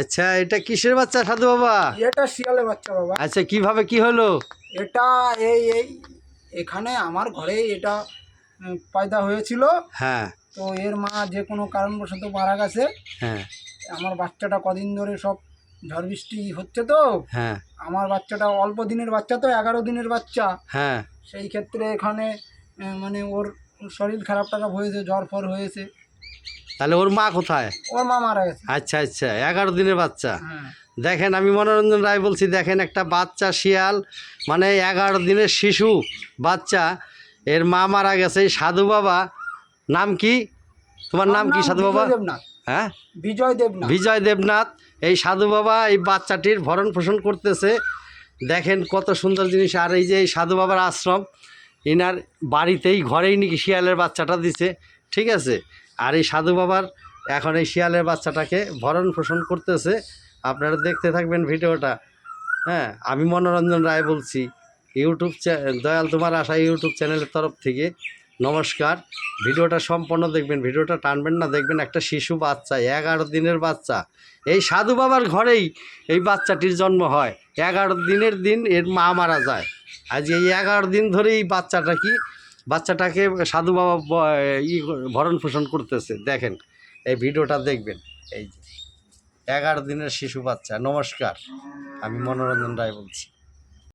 আচ্ছা এটা কিসের বাচ্চা সাধু বাবা? এটা শিয়ালের বাচ্চা বাবা। আচ্ছা কীভাবে কি হলো? এটা এই এই এখানে আমার ঘরেই এটা পয়দা হয়েছিল। হ্যাঁ। তো এর মা যে কোনো কারণবশত মারা গেছে। হ্যাঁ। আমার বাচ্চাটা কদিন ধরে সব ঝড় বৃষ্টি হচ্ছে তো। হ্যাঁ। আমার বাচ্চাটা অল্প দিনের বাচ্চা তো এগারো দিনের বাচ্চা। হ্যাঁ। সেই ক্ষেত্রে এখানে মানে ওর শরীর খারাপ টারাপ হয়েছে জ্বর ফর হয়েছে। তাহলে ওর মা কোথায়? ওর মা মারা গেছে। আচ্ছা আচ্ছা এগারো দিনের বাচ্চা। হ্যাঁ। দেখেন আমি মনোরঞ্জন রায় বলছি দেখেন একটা বাচ্চা শিয়াল মানে এগারো দিনের শিশু বাচ্চা। এর মা মারা গেছে সাধু বাবা। নাম কি? তোমার নাম কি সাধু বাবা? হ্যাঁ? বিজয় দেবনাথ। বিজয় দেবনাথ এই সাধু বাবা এই বাচ্চাটির ভরণ পোষণ করতেছে। দেখেন কত সুন্দর জিনিস আর এই যে এই সাধু বাবার আশ্রম ইনার বাড়িতেই ঘরেই নাকি শিয়ালের বাচ্চাটা দিছে। ঠিক আছে? আর এই সাধু বাবার এখন এই শিয়ালের বাচ্চাটাকে ভরণ পোষণ করতেছে। আপনারা দেখতে থাকবেন ভিডিওটা। হ্যাঁ আমি মনোরঞ্জন রায় বলছি। ইউটিউব দয়াল তোমার আশা ইউটিউব চ্যানেলের তরফ থেকে নমস্কার। ভিডিওটা সম্পূর্ণ দেখবেন, ভিডিওটা টানবেন না, দেখবেন একটা শিশু বাচ্চা, এগারো দিনের বাচ্চা। এই সাধু বাবার ঘরেই এই বাচ্চাটির জন্ম হয়। এগারো দিনের দিন এর মা মারা যায়। আজ এই এগারো দিন ধরে এই বাচ্চাটা কি বাচ্চাটাকে সাধু বাবা ই ভরণ পোষণ করতেছে। দেখেন, এই ভিডিওটা দেখবেন। এই যে, এগারো দিনের শিশু বাচ্চা, নমস্কার। আমি মনোরঞ্জন রায় বলছি।